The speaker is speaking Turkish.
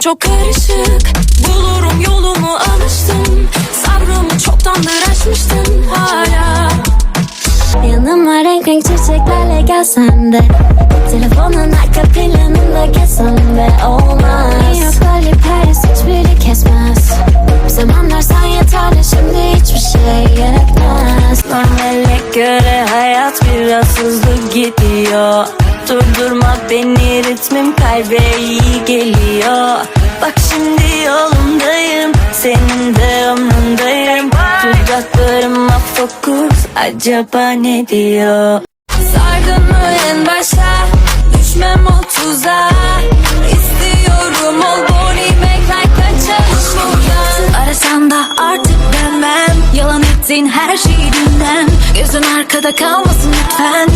Çok karışık. Bulurum yolumu alıştım. Sabrımı çoktandır aşmıştım hala. Yanıma renk renk çiçeklerle gelsen de. Telefonun arka planında gezsem de olmaz. Yok böyle Paris hiçbiri kesmez. Zamanlar sen yeterli şimdi hiçbir şey gerekmez. Normale göre hayat biraz hızlı gidiyor Durdurma beni ritmim kalbe iyi geliyor. Bak şimdi yolundayım senin de umrundayım Dudaklarıma fokus acaba ne diyor? Sardın mı en başa Düşmem o tuzağa İstiyorum ol Bonnie McKnight Kaçalım buradan Arasan da artık dönmem Yalan ettiğin her şeyi dinlem. Gözün arkada kalmasın lütfen